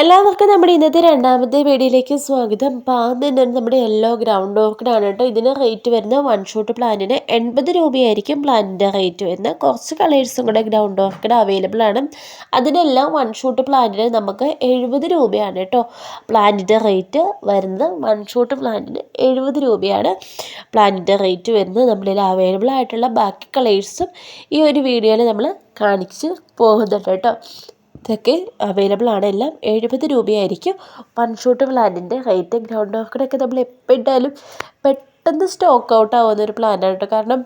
എല്ലാവർക്കും നമ്മുടെ ഇന്നത്തെ രണ്ടാമത്തെ വീഡിയോയിലേക്ക് സ്വാഗതം. പാകം തന്നെ നമ്മുടെ യെല്ലോ ഗ്രൗണ്ട് ഓർക്കിഡാണ് കേട്ടോ. ഇതിന് റേറ്റ് വരുന്ന വൺ ഷോട്ട് പ്ലാന്റിന് എൺപത് രൂപയായിരിക്കും പ്ലാന്റിന്റെ റേറ്റ് വരുന്നത്. കുറച്ച് കളേഴ്സും കൂടെ ഗ്രൗണ്ട് ഓർക്കിഡ് അവൈലബിൾ ആണ്. അതിനെല്ലാം വൺ ഷോട്ട് പ്ലാന്റിന് നമുക്ക് എഴുപത് രൂപയാണ് കേട്ടോ. പ്ലാന്റിന്റെ റേറ്റ് വരുന്നത് വൺ ഷോട്ട് പ്ലാന്റിന് എഴുപത് രൂപയാണ് പ്ലാന്റിന്റെ റേറ്റ് വരുന്നത്. നമ്മളിൽ അവൈലബിൾ ആയിട്ടുള്ള ബാക്കി കളേഴ്സും ഈ ഒരു വീഡിയോയിൽ നമ്മൾ കാണിച്ച് പോകുന്നുണ്ട് കേട്ടോ. ഇതൊക്കെ അവൈലബിൾ ആണ്. എല്ലാം എഴുപത് രൂപയായിരിക്കും. വൺ ഷൂട്ട് പ്ലാന്റിന്റെ റേറ്റ് ഗ്രൗണ്ട് ഓർക്കിഡൊക്കെ നമ്മൾ എപ്പോൾ ഇട്ടാലും പെട്ടെന്ന് സ്റ്റോക്ക് ഔട്ട് ആവുന്ന ഒരു പ്ലാന്റാണ് കേട്ടോ കാരണം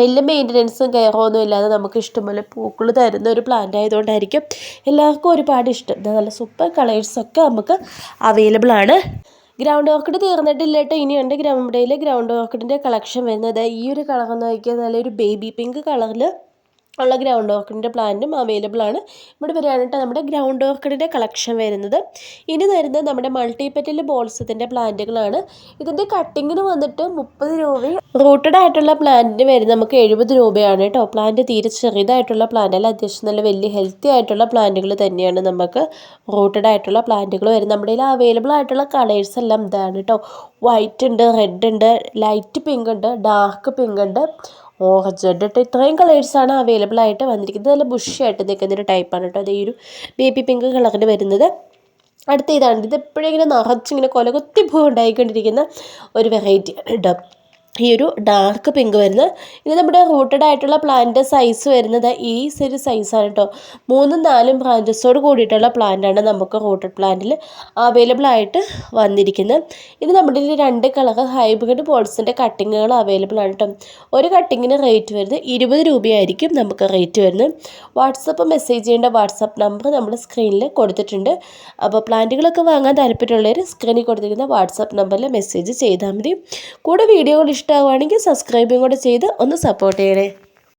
വലിയ മെയിന്റനൻസും കെയറൊന്നും ഇല്ലാതെ നമുക്ക് ഇഷ്ടംപോലെ പൂക്കൾ തരുന്ന ഒരു പ്ലാന്റ് ആയതുകൊണ്ടായിരിക്കും എല്ലാവർക്കും ഒരുപാട് ഇഷ്ടം. നല്ല സൂപ്പർ കളേഴ്സൊക്കെ നമുക്ക് അവൈലബിൾ ആണ്. ഗ്രൗണ്ട് ഓർക്കിഡ് തീർന്നിട്ടില്ല കേട്ടോ ഇനിയുണ്ട് ഗ്രൗണ്ടിൽ ഗ്രൗണ്ട് ഓർക്കിഡിന്റെ കളക്ഷൻ വരുന്നത്. ഈ ഒരു കളർ എന്ന് നോക്കിയാൽ നല്ലൊരു ബേബി പിങ്ക് കളറിൽ ഉള്ള ഗ്രൗണ്ട് ഓർക്കിഡിന്റെ പ്ലാന്റും അവൈലബിൾ ആണ്. ഇവിടെ വരികയാണിട്ട് നമ്മുടെ ഗ്രൗണ്ട് ഓർക്കിഡിന്റെ കളക്ഷൻ വരുന്നത്. ഇനി വരുന്നത് നമ്മുടെ മൾട്ടിപെറ്റൽ ബോൾസത്തിന്റെ പ്ലാന്റുകളാണ് ഇതിന്റെ കട്ടിങ്ങിന് വന്നിട്ട് മുപ്പത് രൂപയും റൂട്ടഡ് ആയിട്ടുള്ള പ്ലാന്റിന് വരുന്നത് നമുക്ക് എഴുപത് രൂപയാണ് കേട്ടോ. പ്ലാന്റ് തീരെ ചെറുതായിട്ടുള്ള പ്ലാന്റ് അല്ല അത്യാവശ്യം നല്ല വലിയ ഹെൽത്തി ആയിട്ടുള്ള പ്ലാന്റുകൾ തന്നെയാണ് നമുക്ക് റൂട്ടഡ് ആയിട്ടുള്ള പ്ലാന്റുകൾ വരുന്നത്. നമ്മുടെ കയ്യിൽ അവൈലബിൾ ആയിട്ടുള്ള കളേഴ്സ് എല്ലാം ഇതാണ് കേട്ടോ. വൈറ്റ് ഉണ്ട് റെഡ് ഉണ്ട് ലൈറ്റ് പിങ്ക് ഉണ്ട് ഡാർക്ക് പിങ്ക് ഉണ്ട്. ഓറഞ്ച് ഉണ്ട് ഇത്രയും കളേഴ്സാണ് അവൈലബിൾ ആയിട്ട് വന്നിരിക്കുന്നത്. നല്ല ബുഷിയായിട്ട് നിൽക്കുന്ന ഒരു ടൈപ്പാണ് കേട്ടോ അത് ഒരു ബേബി പിങ്ക് കളറിൽ വരുന്നത്. അടുത്ത ഇതാണ്. ഇത് എപ്പോഴും ഇങ്ങനെ നിറച്ചിങ്ങനെ കൊലകുത്തി പൂ ഉണ്ടായിക്കൊണ്ടിരിക്കുന്ന ഒരു വെറൈറ്റി കേട്ടോ ഈ ഒരു ഡാർക്ക് പിങ്ക് വരുന്നത്. ഇത് നമ്മുടെ റൂട്ടഡ് ആയിട്ടുള്ള പ്ലാന്റിന്റെ സൈസ് വരുന്നത് ഈ ഒരു സൈസാണ് കേട്ടോ മൂന്നും നാലും ബ്രാഞ്ചസോട് കൂടിയിട്ടുള്ള പ്ലാന്റാണ് നമുക്ക് റൂട്ടഡ് പ്ലാന്റിൽ അവൈലബിൾ ആയിട്ട് വന്നിരിക്കുന്നത്. ഇത് നമ്മുടെ രണ്ട് കളർ ഹൈബ്രിഡ് പോൾസിന്റെ കട്ടിങ്ങുകൾ അവൈലബിൾ ആണ് കേട്ടോ ഒരു കട്ടിങ്ങിന് റേറ്റ് വരുന്നത് ഇരുപത് രൂപയായിരിക്കും നമുക്ക് റേറ്റ് വരുന്നത്. വാട്സപ്പ് മെസ്സേജ് ചെയ്യേണ്ട വാട്സപ്പ് നമ്പർ നമ്മൾ സ്ക്രീനിൽ കൊടുത്തിട്ടുണ്ട്. അപ്പോൾ പ്ലാന്റുകളൊക്കെ വാങ്ങാൻ താല്പര്യമുള്ളവർ സ്ക്രീനിൽ കൊടുത്തിരിക്കുന്ന വാട്സപ്പ് നമ്പറിൽ മെസ്സേജ് ചെയ്താൽ മതി. കൂടെ വീഡിയോകൾ ഇഷ്ടമാവുകയാണെങ്കിൽ സബ്സ്ക്രൈബും കൂടെ ചെയ്ത് ഒന്ന് സപ്പോർട്ട് ചെയ്യണേ.